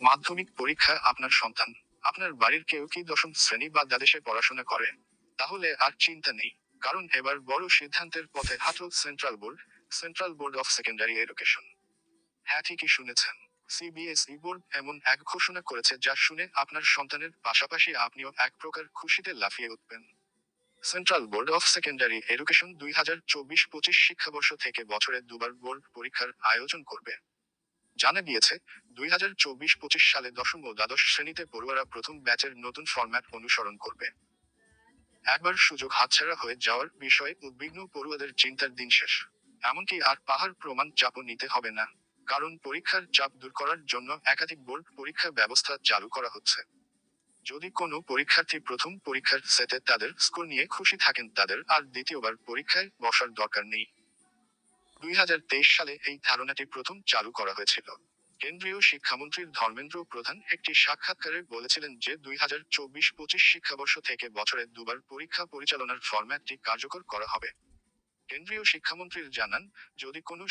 মাধ্যমিক পরীক্ষা আপনার সন্তান। আপনার বাড়ির কেউ কি দশম শ্রেণি বা দ্বাদশে পড়াশোনা করে? তাহলে আর চিন্তা নেই, কারণ এবার বড় সিদ্ধান্তের পথে হাঁটল central board central board of secondary education হ্যাঁ ঠিকই শুনেছেন। সিবিএসই বোর্ড এমন এক ঘোষণা করেছে যা শুনে আপনার সন্তানের পাশাপাশি আপনিও এক প্রকার খুশিতে লাফিয়ে উঠবেন। Central board of secondary education দুই হাজার চব্বিশ পঁচিশ শিক্ষাবর্ষ থেকে বছরে দুবার বোর্ড পরীক্ষার আয়োজন করবে। জানা গিয়েছে, দুই হাজার চব্বিশ পঁচিশ সালে দশম ও দ্বাদশ শ্রেণীতে পড়ুয়ারা প্রথম ব্যাচের নতুন ফরম্যাট অনুসরণ করবে। একবার সুযোগ হাতছাড়া হয়ে যাওয়ার বিষয়ে উদ্বিগ্ন পড়ুয়াদের চিন্তার দিন শেষ। এমনকি আর পাহাড় প্রমাণ চাপও নিতে হবে না, কারণ পরীক্ষার চাপ দূর করার জন্য একাধিক বোর্ড পরীক্ষা ব্যবস্থা চালু করা হচ্ছে। যদি কোনো পরীক্ষার্থী প্রথম পরীক্ষার সেটে তাদের স্কোর নিয়ে খুশি থাকেন, তাদের আর দ্বিতীয়বার পরীক্ষায় বসার দরকার নেই। দুই হাজার তেইশ সালে এই ধারণাটি প্রথম চালু করা হয়েছিল। কেন্দ্রীয় শিক্ষামন্ত্রী ধর্মেন্দ্র প্রধান একটি সাক্ষাৎকারে বলেছিলেন যে দুই হাজার চব্বিশ পঁচিশ শিক্ষাবর্ষ থেকে বছরে দুবার পরীক্ষা পরিচালনার ফরম্যাটটি কার্যকর করা হবে। কেন্দ্রীয় শিক্ষামন্ত্রীর জানান, যদি কোনো